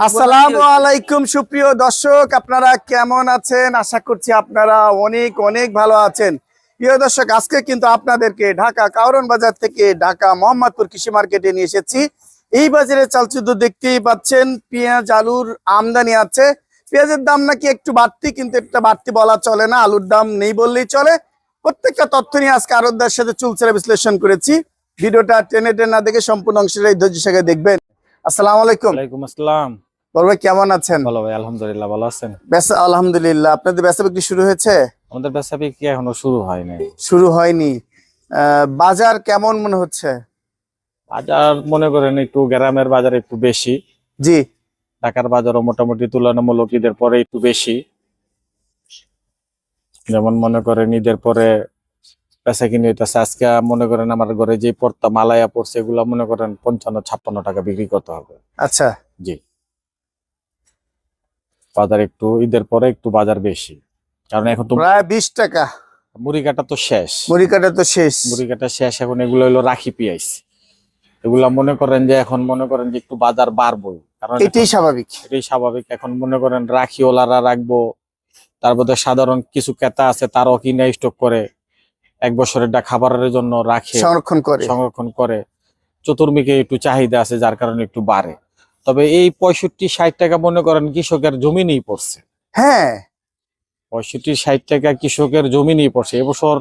আসসালামু আলাইকুম, সুপ্রিয় দর্শক, আপনারা কেমন আছেন? আশা করছি আপনারা অনেক অনেক ভালো আছেন। প্রিয় দর্শক, আজকে কিন্তু আপনাদেরকে ঢাকা কাউরন বাজার থেকে ঢাকা মোহাম্মদপুর কৃষি মার্কেটে নিয়ে এসেছি। এই বাজারে চালচুদ্দ দেখতেই পাচ্ছেন, পেঁয়াজ, আলুর আমদানি আছে। পেঁয়াজের দাম নাকি একটু বাড়তি, কিন্তু একটা বাড়তি বলা চলে না, আলুর দাম নেই বললেই চলে। প্রত্যেকটা তথ্য নিয়ে আজকে আরোদ্দার সাথে চুলচেরা বিশ্লেষণ করেছি। ভিডিওটা টেনে টেনে না দেখে সম্পূর্ণ অংশের এই ধৈর্য দেখবেন। আসসালামু আলাইকুম। ওয়ালাইকুম আসসালাম। বড় ভাই কেমন আছেন? ভালো ভাই আলহামদুলিল্লাহ ভালো আছেন? বেচা আলহামদুলিল্লাহ। আপনাদের বেচা বিক্রি শুরু হয়েছে? আমাদের ব্যবসা বিক্রি এখনও শুরু হয় নাই। শুরু হয়নি। বাজার কেমন মনে হচ্ছে? বাজার মনে করেন একটু গ্রামের বাজার একটু বেশি। জি। ঢাকার বাজারও মোটামুটি তুলনামূলক ঈদের পরে একটু বেশি। যেমন মনে করেন ঈদের পরে পেশা কিনে হইতেছে। আজকে মনে করেন আমার ঘরে যে পড়তা মালায়া পড়ছে এগুলা মনে করেন পঞ্চান্ন ছাপ্পান্ন টাকা বিক্রি করতে হবে। আচ্ছা। জি। বাজার একটু ঈদের পরে একটু বাজার বেশি। কারণ এখন তো প্রায় বিশ টাকা। মুড়ি কাটা তো শেষ। মুড়ি কাটা তো শেষ। মুড়ি কাটা শেষ এখন এগুলো হলো রাখি পিয়াইস। এগুলা মনে করেন যে এখন মনে করেন যে একটু বাজার বাড়বো কারণ এটাই স্বাভাবিক। এটাই স্বাভাবিক। এখন মনে করেন রাখিওয়ালারা রাখব। তারপরে সাধারণ কিছু ক্রেতা আছে তারাও কিনে স্টক করে। এক বছরের ডা খাবারের জন্য রাখে সংরক্ষণ করে। সংরক্ষণ করে। চতুর্মিকে একটু চাহিদা আছে যার কারণে একটু বাড়ে। তবে এই পঁয়ষট্টি ষাট টাকা মনে করেন কৃষকের জমি জমিনেই পড়ছে। হ্যাঁ। পঁয়ষট্টি ষাট টাকা কৃষকের জমি জমিনেই পড়ছে। এবছর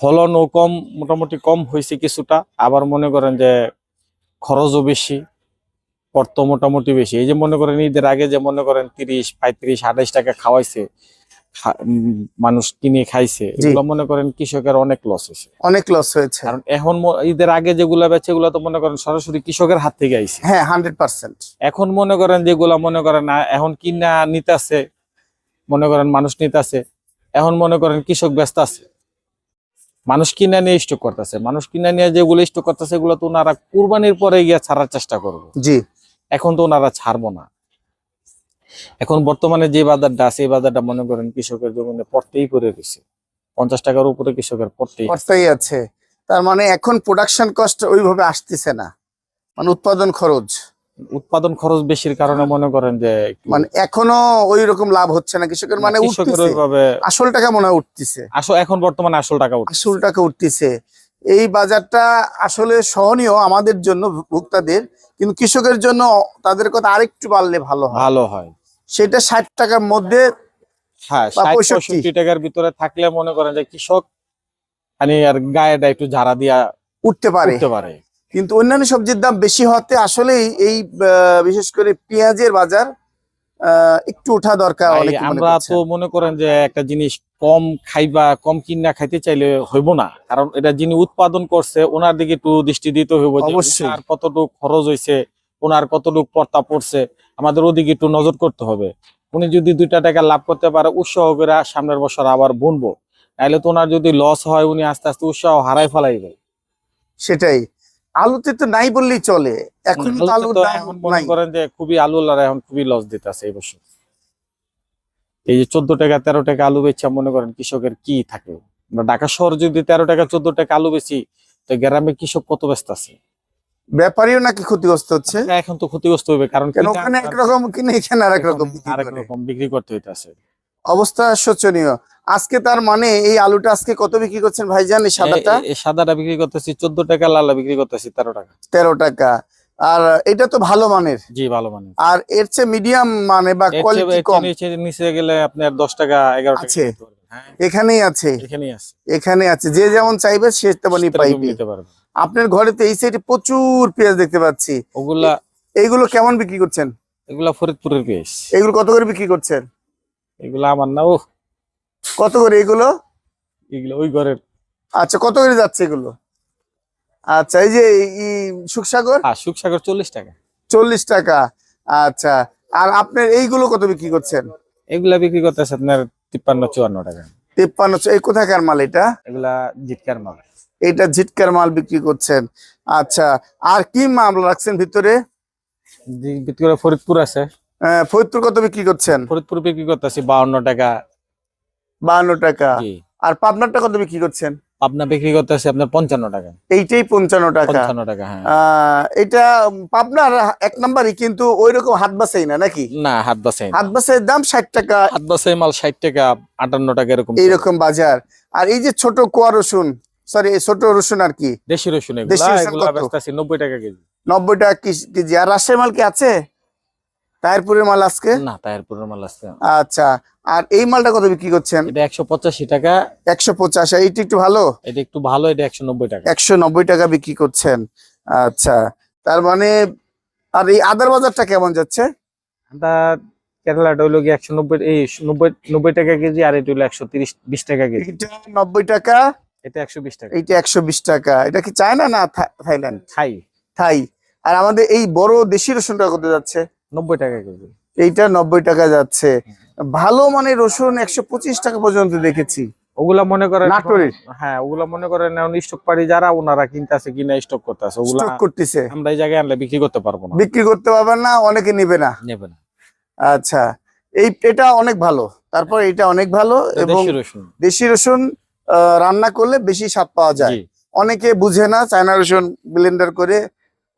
ফলনও কম মোটামুটি কম হয়েছে কিছুটা। আবার মনে করেন যে খরচও বেশি অর্থ মোটামুটি বেশি। এই যে মনে করেন ঈদের আগে যে মনে করেন তিরিশ পঁয়ত্রিশ আঠাইশ টাকা খাওয়াইছে মানুষ কিনে খাইছে এগুলো মনে করেন কৃষকের অনেক লস হয়েছে। অনেক লস হয়েছে। কারণ এখন ঈদের আগে যেগুলা বেচে এগুলো তো মনে করেন সরাসরি কৃষকের হাত থেকে আইছে। হ্যাঁ হান্ড্রেড পার্সেন্ট এখন মনে করেন যেগুলা মনে করেন এখন কিনা নিতেছে মনে করেন মানুষ নিতেছে এখন মনে করেন কৃষক ব্যস্ত আছে। মানুষ কিনা নিয়ে স্টক করতেছে মানুষ কিনা নিয়ে যেগুলো স্টক করতেছে এগুলো তো ওনারা কুরবানির পরে গিয়ে ছাড়ার চেষ্টা করবে। জি। এখন তো ওনারা ছাড়বো না। এখন বর্তমানে যে বাজারটা আছে এই বাজারটা মনে করেন কৃষকের জমিনে পড়তেই পড়ে গেছে পঞ্চাশ টাকার উপরে কৃষকের পড়তেই অর্থাই আছে। তার মানে এখন প্রোডাকশন কস্ট ওইভাবে আসতেছে না। মানে উৎপাদন খরচ। উৎপাদন খরচ বেশির কারণে মনে করেন যে মানে এখনও ওই রকম লাভ হচ্ছে না। কৃষকের মানে আসল টাকা মনে হয় উঠতেছে। আসল এখন বর্তমানে আসল টাকা আসল টাকা উঠতেছে। এই বাজারটা আসলে সহনীয় আমাদের জন্য ভোক্তাদের। কিন্তু কৃষকের জন্য তাদের কথা আরেকটু বাড়লে ভালো ভালো হয়। সেটা ষাট টাকার মধ্যে হ্যাঁ বা ষাট 65 পঁয়ষট্টি টাকার ভিতরে থাকলে মনে করেন যে কৃষক মানে আর গায়েটা একটু ঝাড়া দিয়া উঠতে পারে। উঠতে পারে। কিন্তু অন্যান্য সবজির দাম বেশি হতে আসলেই এই বিশেষ করে পেঁয়াজের বাজার একটু ওঠা দরকার আমরা তো মনে করেন যে একটা জিনিস কম খাইবা কম কিনা খাইতে চাইলে হইব না। কারণ এটা যিনি উৎপাদন করছে ওনার দিকে একটু দৃষ্টি দিতে হইব অবশ্যই। কতটুকু খরচ হয়েছে ওনার কতটুকু পর্তা পড়ছে। আমাদের ওদিকে একটু নজর করতে হবে। উনি যদি দুইটা টাকা লাভ করতে পারে উৎসাহ করে সামনের বছর আবার বুনবো। তাহলে তো ওনার যদি লস হয় উনি আস্তে আস্তে উৎসাহ হারাই ফেলাইবে সেটাই। আলুতে তো নাই বললেই চলে। এখন এখন মনে করেন যে খুবই আলু এখন খুবই লস দিতেছে এই বছর। এই যে চোদ্দ টাকা তেরো টাকা আলু বেচা মনে করেন কৃষকের কি থাকে? ঢাকা শহর যদি তেরো টাকা চোদ্দ টাকা আলু বেচি তো গ্রামে কৃষক কত ব্যস্ত আছে? ব্যাপারীও নাকি ক্ষতিগ্রস্ত হচ্ছে? এখন তো ক্ষতিগ্রস্ত হবে কারণ কেন ওখানে একরকম কিনে এখানে আরেক রকম বিক্রি রকম বিক্রি করতে হইতাছে। অবস্থা শোচনীয়। আজকে তার মানে এই আলুটা আজকে কত বিক্রি করছেন ভাইজান এই সাদাটা? এই- সাদাটা বিক্রি করতেছি চোদ্দ টাকা লালা বিক্রি করতেছি তেরো টাকা। তেরো টাকা। আর এটা তো ভালো মানের? জি ভালো মানে আর এর চেয়ে মিডিয়াম মানে বা কোয়ালিটি কম? নিচে গেলে আপনার দশ টাকা এগারো টাকা আছে। হ্যাঁ। এখানেই আছে? এখানেই আছে। এখানে আছে। যে যেমন চাইবে সে তেমনই পাইবে। নিতে আপনার ঘরে তো এই সাইডে প্রচুর পেঁয়াজ দেখতে পাচ্ছি। ওগুলা এইগুলো কেমন বিক্রি করছেন? এগুলা ফরিদপুরের পেয়েছ এগুলো কত করে বিক্রি করছেন? এগুলা আমার না ও কত করে এগুলো? এগুলো ওই ঘরের। আচ্ছা কত করে যাচ্ছে এগুলো? আচ্ছা এই যে এই সুখসাগর? হ্যাঁ সুখসাগর চল্লিশ টাকা। চল্লিশ টাকা। আচ্ছা আর আপনার এইগুলো কত বিক্রি করছেন? এগুলা বিক্রি করতেছে আপনার তিপ্পান্ন চুয়ান্ন টাকা। তিপ্পান্ন এই কোথাকার মাল এটা? এগুলা জিটকার মাল। এটা ঝিটকার মাল বিক্রি করছেন। আচ্ছা আর কি মাল রাখছেন ভিতরে? ফরিদপুর আছে। আহ, ফরিদপুর কত বিক্রি করছেন? ফরিদপুর বিক্রি করতেছি বাউন্ন টাকা। বাহান্ন টাকা। আর পাবনারটা কত বিক্রি করছেন? পাবনা বিক্রি করতেছে আপনার পঞ্চান্ন টাকা। এইটাই পঞ্চান্ন টাকা। পঞ্চান্ন টাকা হ্যাঁ। এটা পাবনার এক নাম্বারই কিন্তু ওই রকম হাত বাসাই না নাকি? না হাত বাসাই হাত বাসাইয়ের দাম ষাট টাকা। হাত বাসাই মাল ষাট টাকা আটান্ন টাকা এরকম। এইরকম বাজার। আর এই যে ছোট কোয়া রসুন সরি ছোট রসুন আর কি? দেশি রসুন দেশি নব্বই টাকা কেজি। নব্বই টাকা কেজি। আর রাজশাহী মাল কি আছে? তাহিরপুরের মাল আজকে? না তাহিরপুরের মাল আছে। আচ্ছা আর এই মালটা কত বিক্রি করছেন? এটা একশো পঁচাশি টাকা। একশো পঞ্চাশ এইটা একটু ভালো? এটা একটু ভালো এটা একশো নব্বই টাকা। একশো নব্বই টাকা বিক্রি করছেন। আচ্ছা তার মানে আর এই আদার বাজারটা কেমন যাচ্ছে? এটা কেরালাটা একশো নব্বই এই নব্বই নব্বই টাকা কেজি আর এটা হলো একশো তিরিশ বিশ টাকা কেজি। এটা নব্বই টাকা এটা একশো বিশ টাকা। এইটা একশো বিশ টাকা। এটা কি চায়না না থাইল্যান্ড? খাই থাই। আর আমাদের এই বড় দেশি রসুনটা কত যাচ্ছে? নব্বই টাকা কেজি। এইটা নব্বই টাকা যাচ্ছে। ভালো মানে রসুন একশো পঁচিশ টাকা পর্যন্ত দেখেছি। ওগুলা মনে করেন নাটোরের? হ্যাঁ ওগুলা মনে করেন এখন স্টক পারি যারা ওনারা কিনতেছে কিনা স্টক করতেছে ওগুলা স্টক করতেছে। আমরা এই জায়গায় আনলে বিক্রি করতে পারব না। বিক্রি করতে পারবেন না অনেকে নিবে না। নেবে না। আচ্ছা। এই এটা অনেক ভালো। তারপর এটা অনেক ভালো এবং দেশি রসুন। দেশি রসুন রান্না করলে বেশি স্বাদ পাওয়া যায়। অনেকে বুঝে না চায়না রসুন ব্লেন্ডার করে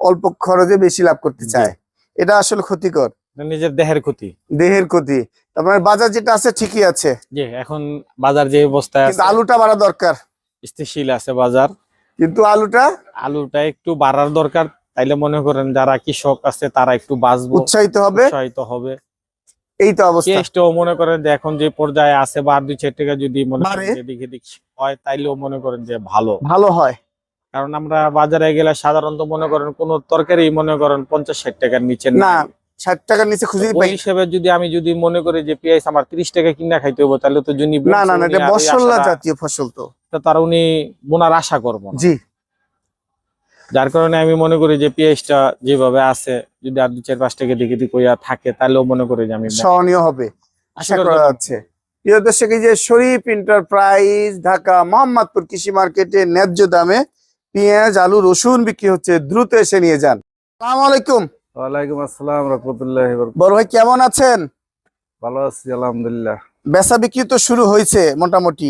অল্প খরচে বেশি লাভ করতে চায়। এটা আসলে ক্ষতিকর। নিজের দেহের ক্ষতি। দেহের ক্ষতি। তারপরে বাজার যেটা আছে ঠিকই আছে। এখন বাজার যে অবস্থায় আছে আলুটা বাড়া দরকার। স্থিতিশীল আছে বাজার। কিন্তু আলুটা আলুটা একটু বাড়ার দরকার। তাইলে মনে করেন যারা কৃষক আছে তারা একটু বাঁচবো। উৎসাহিত হবে। উৎসাহিত হবে। এই তো অবস্থা। পেঁয়াজটাও মনে করেন যে এখন যে পর্যায়ে আছে বা দুই চার টাকা যদি মনে করেন বাড়ে। যে দিক হয় তাইলেও মনে করেন যে ভালো। ভালো হয়। কারণ আমরা বাজারে গেলে সাধারণত মনে করেন কোন তরকারি মনে করেন পঞ্চাশ ষাট টাকার নিচে না ষাট টাকার নিচে ওই পাই হিসেবে যদি আমি যদি মনে করি যে পেঁয়াজ আমার তিরিশ টাকা কিনা খাইতে হবে তাহলে তো যিনি না না এটা মশলা জাতীয় ফসল তো। তা তার উনি বোনার আশা করব জি। যার কারণে আমি মনে করি যে পেঁয়াজটা যেভাবে আছে যদি আর দু চার পাঁচ টাকা দিকে দিকে কইয়া থাকে তাহলেও মনে করি যে আমি সহনীয় হবে। আশা করা করা যাচ্ছে। প্রিয় দর্শক এই যে শরীফ এন্টারপ্রাইজ ঢাকা মোহাম্মদপুর কৃষি মার্কেটে ন্যায্য দামে পেঁয়াজ আলু রসুন বিক্রি হচ্ছে দ্রুত এসে নিয়ে যান। সালাম আলাইকুম। ওয়ালাইকুম আসসালাম রহমতুল্লাহ বড় ভাই কেমন আছেন? ভালো আছি আলহামদুলিল্লাহ। বেচা বিক্রি তো শুরু হয়েছে মোটামুটি।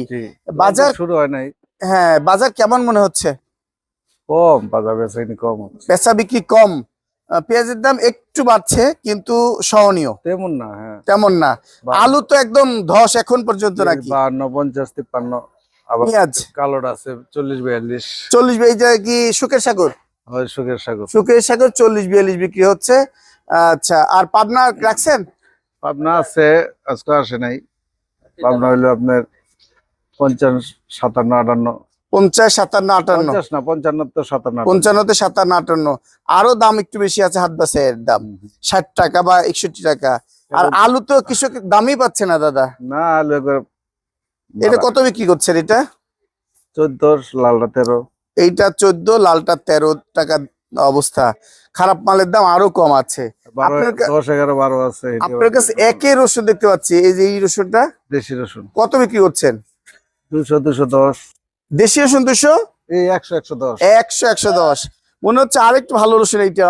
বাজার শুরু হয় নাই। হ্যাঁ বাজার কেমন মনে হচ্ছে? কম বাজার বেচাইনি কম। বেচা বিক্রি কম। পেঁয়াজের দাম একটু বাড়ছে কিন্তু সহনীয়। তেমন না হ্যাঁ। তেমন না। আলু তো একদম ধস এখন পর্যন্ত নাকি? বাহান্ন পঞ্চাশ তিপ্পান্ন আবার কালোটা আছে চল্লিশ বিয়াল্লিশ। চল্লিশ কি সুখের সাগর? সুখের সাগর। সুখের সাগর চল্লিশ বিয়াল্লিশ বিক্রি হচ্ছে। আচ্ছা আর পাবনা রাখছেন? পাবনা আছে আজকে আসে নাই। পাবনা হইল আপনার পঞ্চান্ন সাতান্ন আটান্ন। পঞ্চাশ সাতান্ন আটান্ন। না পঞ্চান্ন তো সাতান্ন। পঞ্চান্নতে সাতান্ন আটান্ন। আরও দাম একটু বেশি আছে হাত বাসের দাম। ষাট টাকা বা একষট্টি টাকা। আর আলু তো কৃষক দামই পাচ্ছে না দাদা। না আলু এটা কত বিক্রি করছেন এটা? চোদ্দ লালটা তেরো। এইটা চোদ্দ লালটা তেরো টাকা অবস্থা। খারাপ মালের দাম আরও কম আছে। আপনার কাছে একে রসুন দেখতে পাচ্ছি। এই যে এই রসুনটা? দেশি রসুন। কত বিক্রি করছেন? দুশো দুশো দশ। দেশি রসুন একশো একশো দশ। একশো একশো দশ। মনে হচ্ছে আরেকটু ভালো রসুন এইটা।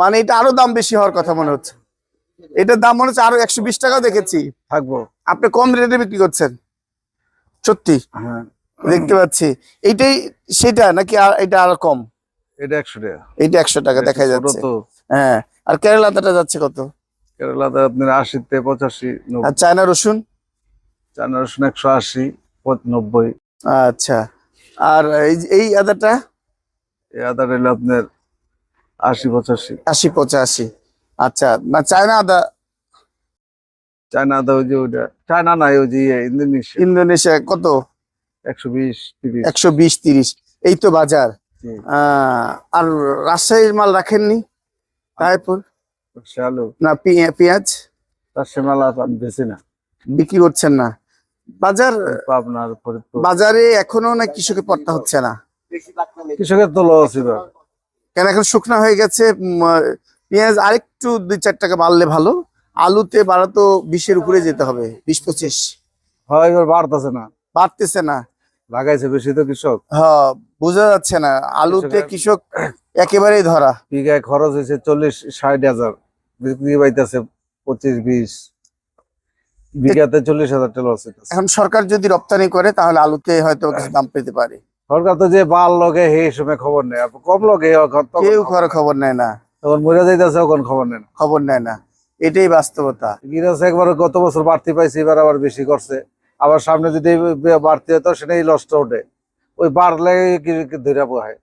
মানে এটা আরও দাম বেশি হওয়ার কথা মনে হচ্ছে। এটার দাম মনে হচ্ছে আরও একশো বিশ টাকা দেখেছি। থাকব। আপনি কম রেটে বিক্রি করছেন? সত্যি? হ্যাঁ। দেখতে পাচ্ছি। এইটাই সেটা নাকি আর এটা আরও কম? এটা একশো টাকা। একশো টাকা দেখা যাচ্ছে। হ্যাঁ। আর যাচ্ছে কত? কেরালাতে আপনার আশিতে পঁচাশি আর চায়না রসুন? চায়না রসুন একশো আশি নব্বই। আচ্ছা। আর এই এই আদাটা? এই আদা রইল আপনার আশি পঁচাশি। আশি পঁচাশি। আচ্ছা না চায়না আদা? চায়না আদা ওই যে ওইটা চায়না নাই ওই যে ইয়ে, ইন্দোনেশিয়া। ইন্দোনেশিয়া কত? একশো বিশ তিরিশ। একশো বিশ তিরিশ। এই তো বাজার। আহ, আর রাজশাহীর মাল রাখেননি? তারপর সে আলু। না পেঁয়া- পেঁয়াজ? সে মালা বেশি না। বিক্রি করছেন না? বাজার পাবনার বাজারে এখনও না কৃষকের পড়তা হচ্ছে না? কৃষকের তো লস এবার। কেন এখন শুকনা হয়ে গেছে? পেঁয়াজ আরেকটু দুই চার টাকা বাড়লে ভালো। আলুতে বাড়া তো বিশের উপরে যেতে হবে বিশ পঁচিশ। হয় এবার বাড়তেছে না। বাড়তেছে না। লাগাইছে বেশি তো কৃষক। হ্যাঁ বোঝা যাচ্ছে না। আলুতে কৃষক একেবারেই ধরা। বিঘায় খরচ হয়েছে চল্লিশ ষাট হাজার। বিক্রি পাইতেছে পঁচিশ বিশ। বিঘাতে চল্লিশ হাজার টাকা লস এখন সরকার যদি রপ্তানি করে তাহলে আলুতে হয়তো দাম পেতে পারে। সরকার তো যে বাল লগে হে সময় খবর নেই কম লগে কেউ খবর নেয় না। তখন মরে যাইতেছে তখন খবর নেই না। খবর নেয় না। এটাই বাস্তবতা। গিরাস একবার গত বছর বাড়তি পাইছে এবার আবার বেশি করছে। আবার সামনে যদি বাড়তি হতো সেটাই লসটা ওঠে। ওই বাড়লে ধরে হয়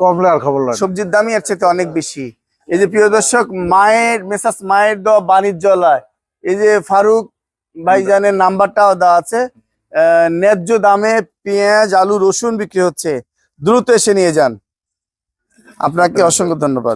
কমলে আর খবর লাগে সবজির দামই এর চেয়ে অনেক বেশি। এই যে প্রিয় দর্শক মায়ের মেসাস মায়ের দ বাণিজ্যালয়। এই যে ফারুক ভাইজানের নাম্বারটাও দেওয়া আছে। আহ, ন্যায্য দামে পেঁয়াজ আলু রসুন বিক্রি হচ্ছে। দ্রুত এসে নিয়ে যান। আপনাকে অসংখ্য ধন্যবাদ।